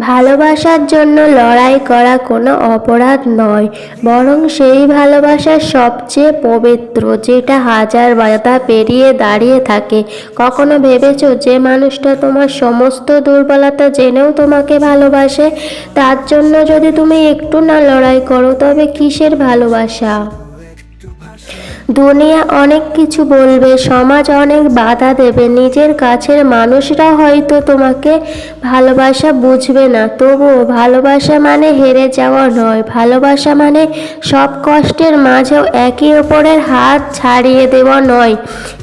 ভালোবাসার জন্য লড়াই করা কোনো অপরাধ নয়, বরং সেই ভালোবাসা সবচেয়ে পবিত্র, যেটা হাজার বাধা পেরিয়ে দাঁড়িয়ে থাকে। কখনো ভেবেছো যে মানুষটা তোমার সমস্ত দুর্বলতা জেনেও তোমাকে ভালোবাসে? তার জন্য যদি তুমি একটু না লড়াই করো, তবে কিসের ভালোবাসা? দুনিয়া অনেক কিছু বলবে, সমাজ অনেক বাধা দেবে, নিজের কাছের মানুষরা হয়তো তোমাকে ভালোবাসা বুঝবে না, তবুও ভালোবাসা মানে হেরে যাওয়া নয়, ভালোবাসা মানে সব কষ্টের মাঝেও একে অপরের হাত ছাড়িয়ে দেওয়া নয়।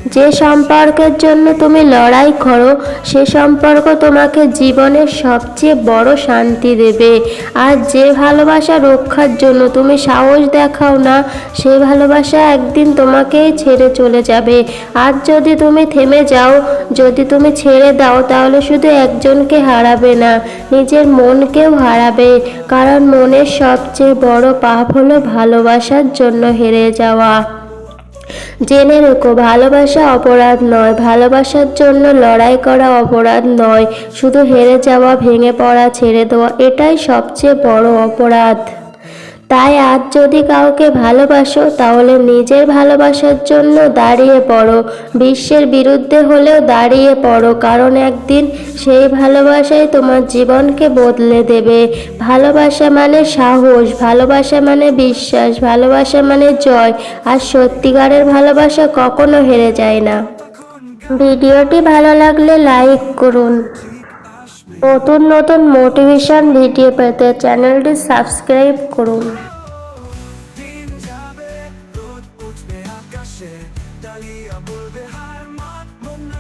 যে সম্পর্কের জন্য তুমি লড়াই করো, সে সম্পর্ক তোমাকে জীবনের সবচেয়ে বড় শান্তি দেবে। আর যে ভালোবাসা রক্ষার জন্য তুমি সাহস দেখাও না, সে ভালোবাসা একদিন তোমাকেই ছেড়ে চলে যাবে। আর যদি তুমি থেমে যাও, যদি তুমি ছেড়ে দাও, তাহলে শুধু একজনকে হারাবে না, নিজের মনকেও হারাবে। কারণ মনের সবচেয়ে বড় পাপ হলো ভালোবাসার জন্য হেরে যাওয়া। জেনে রেখো, ভালোবাসা অপরাধ নয়, ভালোবাসার জন্য লড়াই করা অপরাধ নয়, শুধু হেরে যাওয়া, ভেঙে পড়া, ছেড়ে দেওয়া, এটাই সবচেয়ে বড় অপরাধ। তাই আজ যদি কাউকে ভালোবাসো, তাহলে নিজের ভালোবাসার জন্য দাঁড়িয়ে পড়ো। বিশ্বের বিরুদ্ধে হলেও দাঁড়িয়ে পড়ো, কারণ একদিন সেই ভালোবাসাই তোমার জীবনকে বদলে দেবে। ভালোবাসা মানে সাহস, ভালোবাসা মানে বিশ্বাস, ভালোবাসা মানে জয়, আর সত্যিকারের ভালোবাসা কখনো হেরে যায় না। ভিডিওটি ভালো লাগলে লাইক করুন। নতুন নতুন মোটিভেশন ভিডিও পেতে চ্যানেলটি সাবস্ক্রাইব করুন। বলবে হার মন না